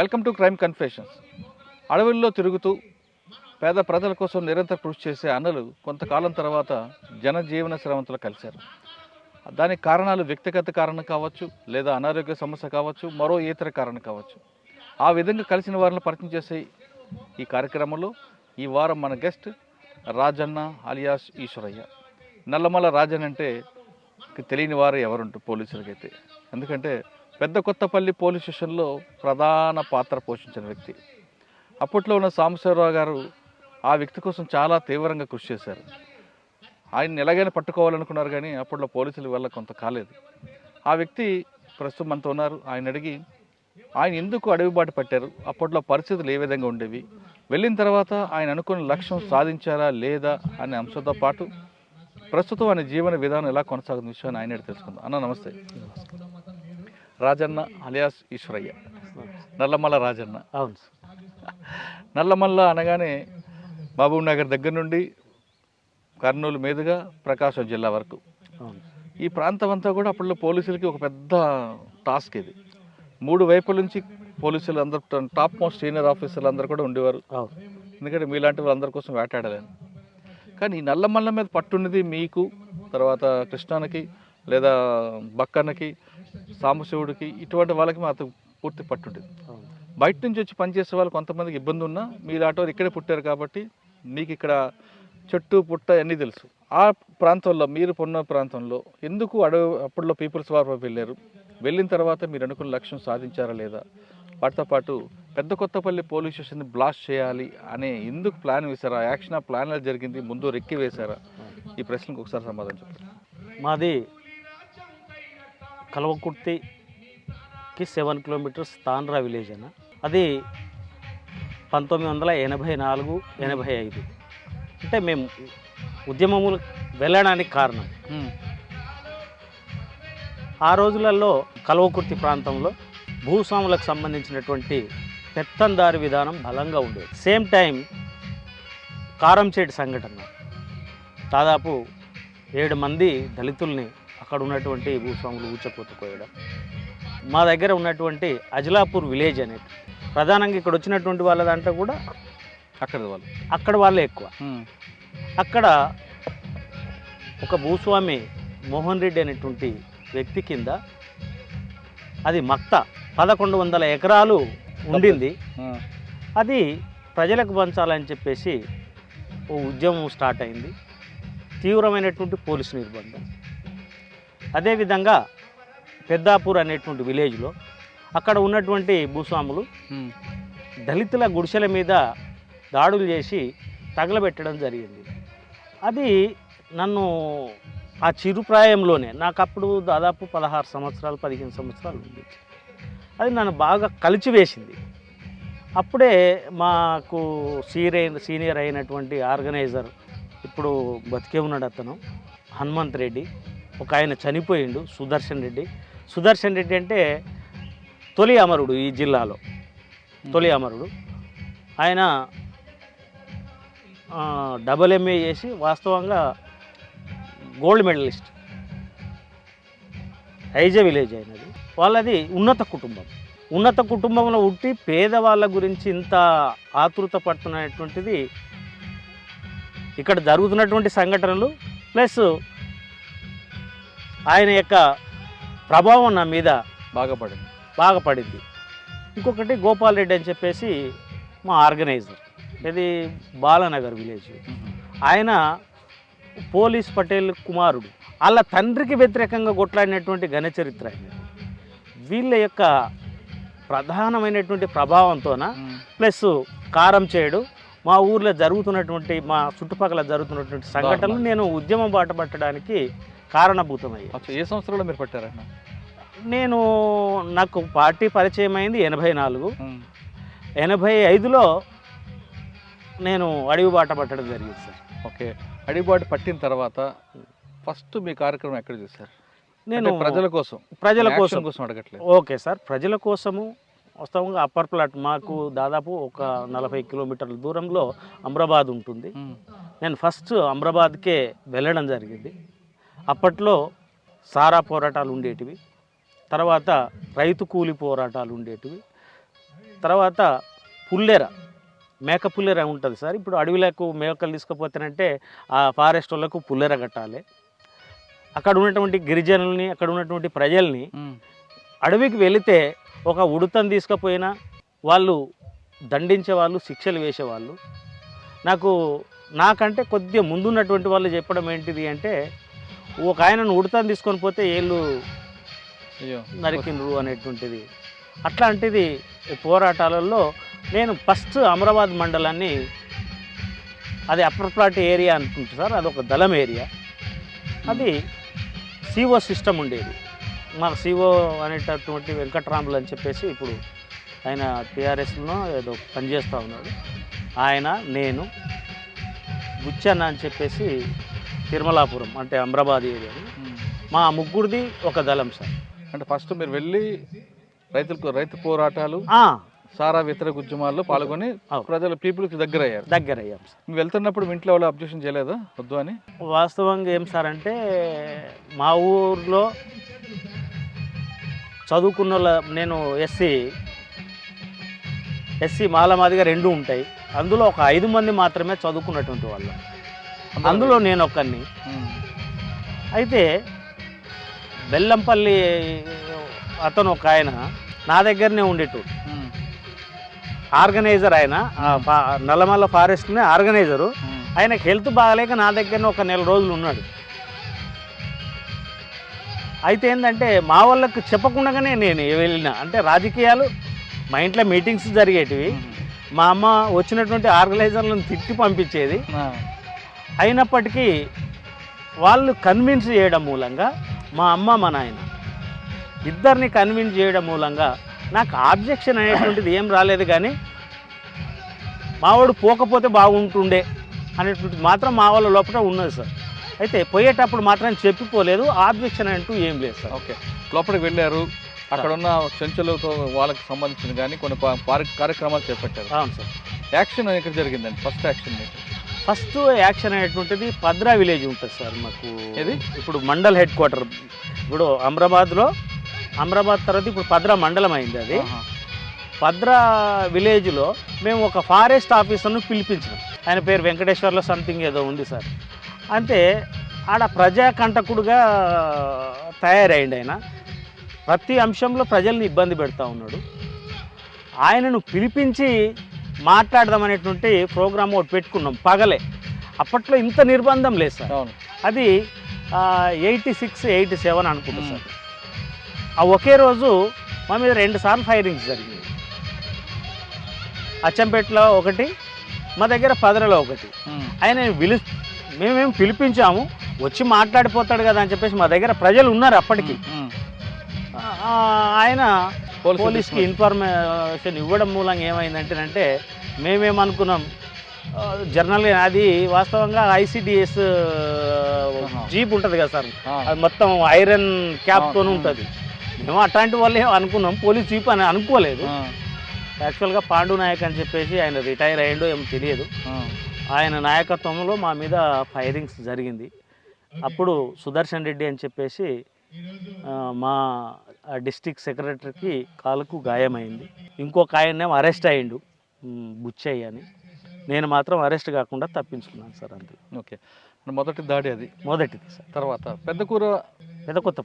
Welcome to crime confessions అడవుల్లో తిరుగుతూ పేద ప్రజల కోసం నిరంతర కృషి చేసే అన్నలు కొంతకాలం తర్వాత జనజీవన శ్రమంతో కలిశారు. దానికి కారణాలు వ్యక్తిగత కారణం కావచ్చు లేదా అనారోగ్య సమస్య కావచ్చు మరో ఇతర కారణం కావచ్చు. ఆ విధంగా కలిసిన వారిని పరిచయం చేసే ఈ కార్యక్రమంలో ఈ వారం మన గెస్ట్ రాజన్న అలియాస్ ఈశ్వరయ్య. నల్లమల రాజన్ అంటే తెలియని వారు ఎవరుంటారు పోలీసులకైతే. ఎందుకంటే పెద్ద కొత్తపల్లి పోలీస్ స్టేషన్లో ప్రధాన పాత్ర పోషించిన వ్యక్తి. అప్పట్లో ఉన్న సాంబశివరావు గారు ఆ వ్యక్తి కోసం చాలా తీవ్రంగా కృషి చేశారు. ఆయన ఎలాగైనా పట్టుకోవాలనుకున్నారు కానీ అప్పట్లో పోలీసుల వల్ల కొంత కాలేదు. ఆ వ్యక్తి ప్రస్తుతం మనతో ఉన్నారు. ఆయన అడిగి ఆయన ఎందుకు అడవి బాట పట్టారు? అప్పట్లో పరిస్థితులు ఏ విధంగా ఉండేవి? వెళ్ళిన తర్వాత ఆయన అనుకున్న లక్ష్యం సాధించారా లేదా? అనే అంశంతో పాటు ప్రస్తుతం ఆయన జీవన విధానం ఎలా కొనసాగుతున్న విషయాన్ని ఆయన తెలుసుకుందాం. అన్న నమస్తే. రాజన్న అలియాస్ ఈశ్వరయ్య. నల్లమల్ల రాజన్న. అవును నల్లమల్ల అనగానే మహబూబ్ నగర్ దగ్గర నుండి కర్నూలు మీదుగా ప్రకాశం జిల్లా వరకు. ఈ ప్రాంతం అంతా కూడా అప్పట్లో పోలీసులకి ఒక పెద్ద టాస్క్ ఇది. మూడు వైపుల నుంచి పోలీసులు అందరు టాప్ మోస్ట్ సీనియర్ ఆఫీసర్లు అందరూ కూడా ఉండేవారు. ఎందుకంటే మీలాంటి వాళ్ళందరి కోసం వేటాడలేను కానీ ఈ నల్లమల్ల మీద పట్టున్నది మీకు తర్వాత కృష్ణానికి లేదా బక్కన్నకి సాంబశివుడికి ఇటువంటి వాళ్ళకి మాత్రం పూర్తి పట్టుండేది బయట నుంచి వచ్చి పనిచేసే వాళ్ళు కొంతమందికి ఇబ్బంది ఉన్నా మీరు ఆటో ఇక్కడే పుట్టారు కాబట్టి మీకు ఇక్కడ చెట్టు పుట్ట అన్నీ తెలుసు. ఆ ప్రాంతంలో మీరు పొన్న ప్రాంతంలో ఎందుకు అడవి అప్పట్లో పీపుల్స్ వార్ వెళ్ళారు? వెళ్ళిన తర్వాత మీరు అనుకున్న లక్ష్యం సాధించారా లేదా? వాటితో పాటు పెద్ద కొత్తపల్లి పోలీస్ స్టేషన్ని బ్లాస్ట్ చేయాలి అనే ఎందుకు ప్లాన్ వేశారా? యాక్షన్ ఆ ప్లాన్ జరిగింది? ముందు రెక్కి వేశారా? ఈ ప్రశ్నకు ఒకసారి సమాధానం చెప్పండి మాది కల్వకుర్తికి సెవెన్ కిలోమీటర్స్ తాండ్రా విలేజ్ అన్న. అది పంతొమ్మిది వందల ఎనభై నాలుగు ఎనభై ఐదు. అంటే మేము ఉద్యమములు వెళ్ళడానికి కారణం. ఆ రోజులలో కల్వకుర్తి ప్రాంతంలో భూస్వాములకు సంబంధించినటువంటి పెత్తందారి విధానం బలంగా ఉండేది. సేమ్ టైం కారంచేటి సంఘటన. దాదాపు ఏడు మంది దళితుల్ని అక్కడ ఉన్నటువంటి భూస్వాములు ఊచకోతకోయడం మా దగ్గర ఉన్నటువంటి అజలాపూర్ విలేజ్ అనేది ప్రధానంగా ఇక్కడ వచ్చినటువంటి వాళ్ళ దాంట్లో కూడా అక్కడ వాళ్ళు. అక్కడ వాళ్ళే ఎక్కువ. అక్కడ ఒక భూస్వామి మోహన్ రెడ్డి అనేటువంటి వ్యక్తి కింద అది మక్త పదకొండు వందల ఎకరాలు ఉండింది. అది ప్రజలకు పంచాలని చెప్పేసి ఓ ఉద్యమం స్టార్ట్ అయింది. తీవ్రమైనటువంటి పోలీసు నిర్బంధం. అదేవిధంగా పెద్దాపూర్ అనేటువంటి విలేజ్లో అక్కడ ఉన్నటువంటి భూస్వాములు దళితుల గుడిసెల మీద దాడులు చేసి తగలబెట్టడం జరిగింది. అది నన్ను ఆ చిరుప్రాయంలోనే నాకు అప్పుడు దాదాపు పదహారు సంవత్సరాలు పదిహేను సంవత్సరాలు ఉంది. అది నన్ను బాగా కలిచివేసింది. అప్పుడే మాకు సీనియర్ సీనియర్ అయినటువంటి ఆర్గనైజర్ ఇప్పుడు బతికే ఉన్నాడు అతను హనుమంత్ రెడ్డి. ఒక ఆయన చనిపోయిండు సుదర్శన్ రెడ్డి. సుదర్శన్ రెడ్డి అంటే తొలి అమరుడు ఈ జిల్లాలో. తొలి అమరుడు. ఆయన డబుల్ ఎంఏ చేసి వాస్తవంగా గోల్డ్ మెడలిస్ట్ ఐజ విలేజ్ అయినది వాళ్ళది ఉన్నత కుటుంబం. ఉన్నత కుటుంబంలో ఉట్టి పేదవాళ్ళ గురించి ఇంత ఆతృత పడుతున్నటువంటిది ఇక్కడ జరుగుతున్నటువంటి సంఘటనలు ప్లస్ ఆయన యొక్క ప్రభావం నా మీద బాగా పడింది బాగా పడింది ఇంకొకటి గోపాల్ రెడ్డి అని చెప్పేసి మా ఆర్గనైజర్ ఇది బాలానగర్ విలేజ్. ఆయన పోలీస్ పటేల్ కుమారుడు. వాళ్ళ తండ్రికి వ్యతిరేకంగా కొట్లాడినటువంటి ఘన చరిత్ర ఆయనది వీళ్ళ యొక్క ప్రధానమైనటువంటి ప్రభావంతోన ప్లస్ కారం చేయడు మా ఊర్లో జరుగుతున్నటువంటి మా చుట్టుపక్కల జరుగుతున్నటువంటి సంఘటనలు నేను ఉద్యమం బాట పట్టడానికి కారణభూతమయ్యాయి ఏ సంవత్సరంలో మీరు పట్టారన్న? నేను నాకు పార్టీ పరిచయం అయింది ఎనభై నాలుగు. ఎనభై ఐదులో నేను అడవి బాట పట్టడం జరిగింది సార్. ఓకే. అడిబాటు పట్టిన తర్వాత ఫస్ట్ మీ కార్యక్రమం ఎక్కడ చేశారు? నేను నేను ప్రజల కోసం ప్రజల కోసం. కోసం అడగట్లేదు. Okay sir. ప్రజల కోసము వాస్తవంగా అప్పర్ ప్లాట్ మాకు దాదాపు ఒక నలభై కిలోమీటర్ల దూరంలో అమ్రాబాద్ ఉంటుంది. నేను ఫస్ట్ అమ్రాబాద్కే వెళ్ళడం జరిగింది. అప్పట్లో సారా పోరాటాలు ఉండేటివి తర్వాత రైతు కూలి పోరాటాలు ఉండేటివి తర్వాత పుల్లెర మేక పుల్లెర ఉంటుంది సార్. ఇప్పుడు అడవిలకు మేకలు తీసుకుపోతానంటే ఆ ఫారెస్ట్ వాళ్ళకు పుల్లెర కట్టాలి. అక్కడ ఉన్నటువంటి గిరిజనుల్ని అక్కడ ఉన్నటువంటి ప్రజల్ని. అడవికి వెళితే ఒక ఉడతను తీసుకుపోయినా వాళ్ళు దండించే వాళ్ళు శిక్షలు వేసేవాళ్ళు నాకు నాకంటే కొద్దిగా ముందున్నటువంటి వాళ్ళు చెప్పడం ఏంటిది అంటే ఒక ఆయనను ఉడతను తీసుకొని పోతే ఏళ్ళు అయ్యో. నరికిండ్రు అనేటువంటిది. అట్లాంటిది పోరాటాలలో నేను ఫస్ట్ అమరాబాద్ మండలాన్ని అది అప్పర్ ప్లాట్ ఏరియా అనుకుంటు సార్ అది ఒక దళం ఏరియా అది సిఓ సిస్టమ్ ఉండేది. మాకు సిఓ అనేటటువంటి వెంకట్రాములు అని చెప్పేసి ఇప్పుడు ఆయన టీఆర్ఎస్లో ఏదో పనిచేస్తూ ఉన్నాడు. ఆయన నేను బుచ్చన్న అని చెప్పేసి తిరుమలాపురం అంటే అమరాబాద్ ఏరియా. మా ముగ్గురిది ఒక దళం సార్. అంటే ఫస్ట్ మీరు వెళ్ళి రైతులకు రైతు పోరాటాలు సారా వ్యతిరేక ఉద్యమాల్లో పాల్గొని. ప్రజల పీపుల్కి దగ్గర అయ్యారు దగ్గర అయ్యాం సార్ వెళ్తున్నప్పుడు మీ ఇంట్లో వాళ్ళు అబ్జెక్షన్ చేయలేదా వద్దు అని? వాస్తవంగా ఏం సార్ అంటే మా ఊర్లో చదువుకున్న వాళ్ళ- నేను ఎస్సీ ఎస్సీ మాలమాదిగా రెండు ఉంటాయి. అందులో ఒక ఐదు మంది మాత్రమే చదువుకున్నటువంటి వాళ్ళు. అందులో నేను ఒక్కరిని ఉమ్. అయితే బెల్లంపల్లి అతను ఒక ఆయన నా దగ్గరనే ఉండేటోడు ఉమ్. ఆర్గనైజర్ ఆయన నల్లమల్ల ఫారెస్ట్నే ఆర్గనైజరు. ఆయనకి హెల్త్ బాగాలేక నా దగ్గరనే ఒక నెల రోజులు ఉన్నాడు అయితే ఏంటంటే మా వాళ్ళకు చెప్పకుండానే నేను వెళ్ళిన అంటే రాజకీయాలు మా ఇంట్లో మీటింగ్స్ జరిగేటివి. మా అమ్మ వచ్చినటువంటి ఆర్గనైజర్లను తిట్టి పంపించేది. అయినప్పటికీ వాళ్ళు కన్విన్స్ చేయడం మూలంగా మా అమ్మ మా నాయన ఇద్దరిని కన్విన్స్ చేయడం మూలంగా నాకు ఆబ్జెక్షన్ అనేటువంటిది ఏం రాలేదు కానీ మావాడు పోకపోతే బాగుంటుండే అనేటువంటిది మాత్రం మా వాళ్ళ లోపల ఉన్నది సార్. అయితే పోయేటప్పుడు మాత్రం చెప్పిపోలేదు ఆబ్జెక్షన్ అంటూ ఏం లేదు సార్. ఓకే. లోపలికి వెళ్ళారు. అక్కడ ఉన్న చెంచులతో వాళ్ళకి సంబంధించిన కానీ కొన్ని కార్యక్రమాలు చేపట్టారు. అవును సార్. యాక్షన్ ఎక్కడ జరిగిందండి. ఫస్ట్ యాక్షన్ మీకు ఫస్ట్ యాక్షన్ అనేటువంటిది పద్రా విలేజ్ ఉంటుంది సార్ మాకు. ఏది? ఇప్పుడు మండల్ హెడ్ క్వార్టర్. ఇప్పుడు అమరాబాద్లో అమరాబాద్ తర్వాత ఇప్పుడు పద్రా మండలం అయింది అది. పద్రా విలేజ్లో మేము ఒక ఫారెస్ట్ ఆఫీసర్ను పిలిపించినాం. ఆయన పేరు వెంకటేశ్వర్లో సంథింగ్ ఏదో ఉంది సార్. అంటే ఆడ ప్రజాకంటకుడుగా తయారైంది ఆయన. ప్రతి అంశంలో ప్రజల్ని ఇబ్బంది పెడతా ఉన్నాడు. ఆయనను పిలిపించి మాట్లాడదామనేటువంటి ప్రోగ్రామ్ ఒకటి పెట్టుకున్నాం పగలే. అప్పట్లో ఇంత నిర్బంధం లేదు సార్. అది ఎయిటీ సిక్స్ ఎయిటీ సెవెన్ అనుకుంటా సార్. ఆ ఒకే రోజు మా మీద రెండు సార్లు ఫైరింగ్స్ జరిగింది అచ్చంపేటలో ఒకటి మా దగ్గర పదరలో ఒకటి. ఆయన పిలి మేమేం పిలిపించాము వచ్చి మాట్లాడిపోతాడు కదా అని చెప్పేసి మా దగ్గర ప్రజలు ఉన్నారు అప్పటికి. ఆయన పోలీస్కి. ఇన్ఫర్మేషన్ ఇవ్వడం మూలంగా ఏమైందంటేనంటే మేమేమనుకున్నాం జర్నల్గా అది వాస్తవంగా ఐసిడిఎస్. జీప్ ఉంటుంది కదా సార్. అది మొత్తం ఐరన్ క్యాప్తో ఉంటుంది మేము అట్లాంటి వాళ్ళే అనుకున్నాం పోలీస్ జీప్ అని అనుకోలేదు. యాక్చువల్గా పాండు నాయక్ అని చెప్పేసి ఆయన రిటైర్ అయ్యిండో ఏమో తెలియదు. ఆయన నాయకత్వంలో మా మీద ఫైరింగ్స్ జరిగింది అప్పుడు సుదర్శన్ రెడ్డి అని చెప్పేసి మా డిస్టిక్ సెక్రటరీకి కాలుకు గాయమైంది. ఇంకొక ఆయన్నేమో అరెస్ట్ అయ్యిండు. బుచ్చయ్య అని. నేను మాత్రం అరెస్ట్ కాకుండా తప్పించుకున్నాను సార్ అంతే. ఓకే. మొదటి దాడి అది. మొదటిది సార్. తర్వాత పెద్ద కూర పెద్ద కొత్త